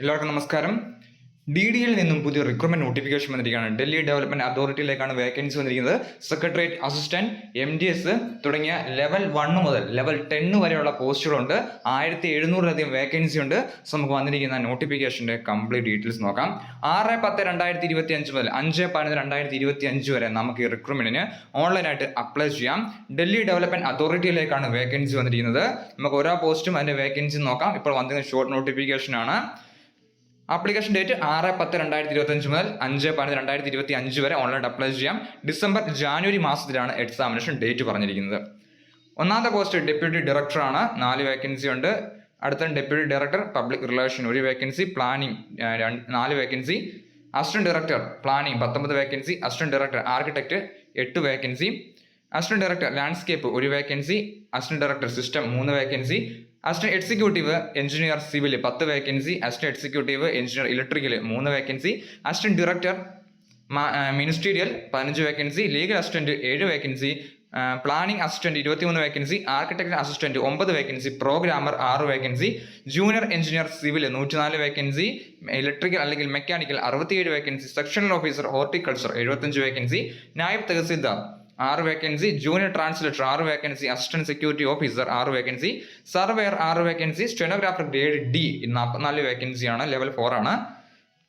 എല്ലാവർക്കും നമസ്കാരം. ഡി ഡിയിൽ നിന്നും പുതിയ റിക്രൂട്ട്മെന്റ് നോട്ടിഫിക്കേഷൻ വന്നിരിക്കുകയാണ്. ഡൽഹി ഡെവലപ്മെന്റ് അതോറിറ്റിയിലേക്കാണ് വേക്കൻസി വന്നിരിക്കുന്നത്. Secretariat assistant M D S തുടങ്ങിയ ലെവൽ വൺ മുതൽ ലെവൽ ടെന്ന് വരെയുള്ള പോസ്റ്റുകളുണ്ട്. ആയിരത്തി എഴുന്നൂറിലധികം വേക്കൻസി ഉണ്ട് നമുക്ക് വന്നിരിക്കുന്ന നോട്ടിഫിക്കേഷന്റെ കംപ്ലീറ്റ് ഡീറ്റെയിൽസ് നോക്കാം. ആറ് പത്ത് രണ്ടായിരത്തി ഇരുപത്തി അഞ്ച് മുതൽ അഞ്ച് പതിനൊന്ന് രണ്ടായിരത്തി ഇരുപത്തി അഞ്ച് വരെ നമുക്ക് ഈ റിക്രൂട്ട്മെന്റിന് ഓൺലൈനായിട്ട് അപ്ലൈ ചെയ്യാം. ഡൽഹി ഡെവലപ്മെന്റ് അതോറിറ്റിയിലേക്കാണ് വേക്കൻസി വന്നിരിക്കുന്നത്. നമുക്ക് ഓരോ പോസ്റ്റും അതിന്റെ വേക്കൻസി നോക്കാം. ഇപ്പോൾ വന്നിരുന്ന ഷോർട്ട് നോട്ടിഫിക്കേഷൻ ആണ്. ആപ്ലിക്കേഷൻ ഡേറ്റ് ആറ് പത്ത് രണ്ടായിരത്തി ഇരുപത്തി അഞ്ച് മുതൽ അഞ്ച് പതിനൊന്ന് രണ്ടായിരത്തി ഇരുപത്തി അഞ്ച് വരെ ഓൺലൈൻ അപ്ലൈ ചെയ്യാം. ഡിസംബർ ജാനുവരി മാസത്തിലാണ് എക്സാമിനേഷൻ ഡേറ്റ് പറഞ്ഞിരിക്കുന്നത്. ഒന്നാമത്തെ പോസ്റ്റ് ഡെപ്യൂട്ടി ഡയറക്ടറാണ് നാല് വേക്കൻസി ഉണ്ട്. അടുത്ത ഡെപ്യൂട്ടി ഡയറക്ടർ പബ്ലിക് റിലേഷൻ ഒരു വേക്കൻസി പ്ലാനിംഗ് നാല് വേക്കൻസി അസിസ്റ്റന്റ് ഡയറക്ടർ പ്ലാനിംഗ് പത്തൊമ്പത് വേക്കൻസി അസിസ്റ്റന്റ് ഡയറക്ടർ ആർക്കിടെക്ട് എട്ട് വേക്കൻസി അസിസ്റ്റന്റ് ഡയറക്ടർ ലാൻഡ്സ്കേപ്പ് ഒരു വേക്കൻസി അസിസ്റ്റന്റ് ഡയറക്ടർ സിസ്റ്റം മൂന്ന് vacancy assistant executive engineer civil പത്ത് vacancy assistant executive engineer electrical മൂന്ന് vacancy assistant director ministerial പതിനഞ്ച് vacancy legal assistant ഏഴ് vacancy planning assistant ഇരുപത്തിമൂന്ന് vacancy architect assistant ഒമ്പത് vacancy programmer ആറ് vacancy junior engineer civil നൂറ്റിനാല് vacancy electrical അല്ലെങ്കിൽ mechanical അറുപത്തിയേഴ് വേക്കൻസി സെക്ഷണൽ ഓഫീസർ ഹോർട്ടിക്കൾച്ചർ എഴുപത്തഞ്ച് വേക്കൻസി നായബ് തഹസീൽദാർ ആറ് വേക്കൻസി ജൂനിയർ ട്രാൻസ്ലേറ്റർ ആറ് വേക്കൻസി അസിസ്റ്റന്റ് സെക്യൂരിറ്റി ഓഫീസർ ആറ് വേക്കൻസി സർവേയർ ആറ് വേക്കൻസി സ്റ്റെനോഗ്രാഫർ ഗ്രേഡ് ഡി നാൽപ്പത്തിനാല് വേക്കൻസിയാണ് ലെവൽ ഫോർ ആണ്.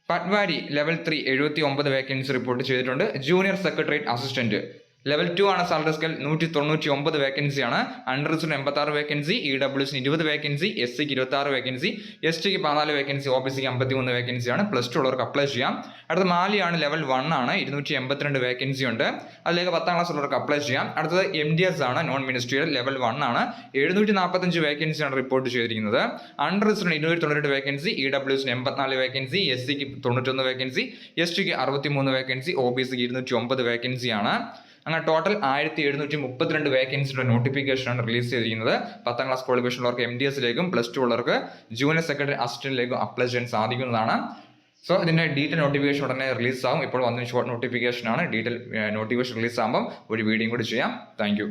പട്വാരി ലെവൽ ത്രീ എഴുപത്തി ഒമ്പത് വേക്കൻസി റിപ്പോർട്ട് ചെയ്തിട്ടുണ്ട്. Junior secretariat assistant level two ആണ് സാലറി സ്കെയിൽ നൂറ്റി തൊണ്ണൂറ്റി ഒമ്പത് വേക്കൻസിയാണ് അണ്ടർ റിസർവ് എൺപത്തി ആറ് വേക്കൻസി ഇ ഡബ്ല്യുസിന് ഇരുപത് വേക്കൻസി എസ് സിക്ക് ഇരുപത്തി ആറ് വേക്കൻസി എസ് ടിക്ക് പതിനാല് വേക്കൻസി ഒ ബി സിക്ക് അമ്പത്തി മൂന്ന് വേക്കൻസിയാണ് പ്ലസ് ടു ഉള്ളവർക്ക് അപ്ലൈ ചെയ്യാം. അടുത്ത മാലിയാണ് ലെവൽ വൺ ആണ്. ഇരുന്നൂറ്റി എൺപത്തിരണ്ട് വേക്കൻസി ഉണ്ട്. അതിലേക്ക് പത്താം ക്ലാസ് ഉള്ളവർക്ക് അപ്ലൈ ചെയ്യാം. അടുത്തത് എം ഡി എസ് ആണ് നോൺ മിനിസ്ട്രിയൽ ലെവൽ വൺ ആണ്. എഴുന്നൂറ്റി നാൽപ്പത്തഞ്ച് വേക്കൻസിയാണ് റിപ്പോർട്ട് ചെയ്തിരിക്കുന്നത്. അണ്ടർ റിസർവ് ഇരുന്നൂറ്റി തൊണ്ണൂറ്റി വേക്കൻസി ഇ ഡബ്ല്യുസിന് എൺപത്തിനാല് വേക്കൻസി എസ് സിക്ക് തൊണ്ണൂറ്റൊന്ന് വേക്കൻസി എസ് ടിക്ക് അറുപത്തി മൂന്ന് വേക്കൻസി ഒ ബി സിക്ക് ഇരുന്നൂറ്റി ഒമ്പത് വേക്കൻസിയാണ് അങ്ങനെ ടോട്ടൽ ആയിരത്തി എഴുന്നൂറ്റി മുപ്പത്തിരണ്ട് വേക്കൻസിയുടെ നോട്ടിഫിക്കേഷനാണ് റിലീസ് ചെയ്തിരിക്കുന്നത്. പത്താം ക്ലാസ് ക്വാളിഫിക്കേഷൻ ഉള്ളവർക്ക് എം ഡി എസിലേക്കും പ്ലസ് ടു ഉള്ളവർക്ക് ജൂനിയർ സെക്രട്ടറി അസിസ്റ്റന്റിലേക്കും അപ്ലൈ ചെയ്യാൻ സാധിക്കുന്നതാണ്. സോ ഇതിന്റെ ഡീറ്റെയിൽ നോട്ടിഫിക്കേഷൻ ഉടനെ റിലീസ് ആകും ഇപ്പോൾ വന്ന ഷോർട്ട് നോട്ടിഫിക്കേഷൻ ആണ്. ഡീറ്റെയിൽ നോട്ടിഫിക്കേഷൻ റിലീസ് ആകുമ്പോൾ ഒരു വീഡിയോ കൂടി ചെയ്യാം. താങ്ക്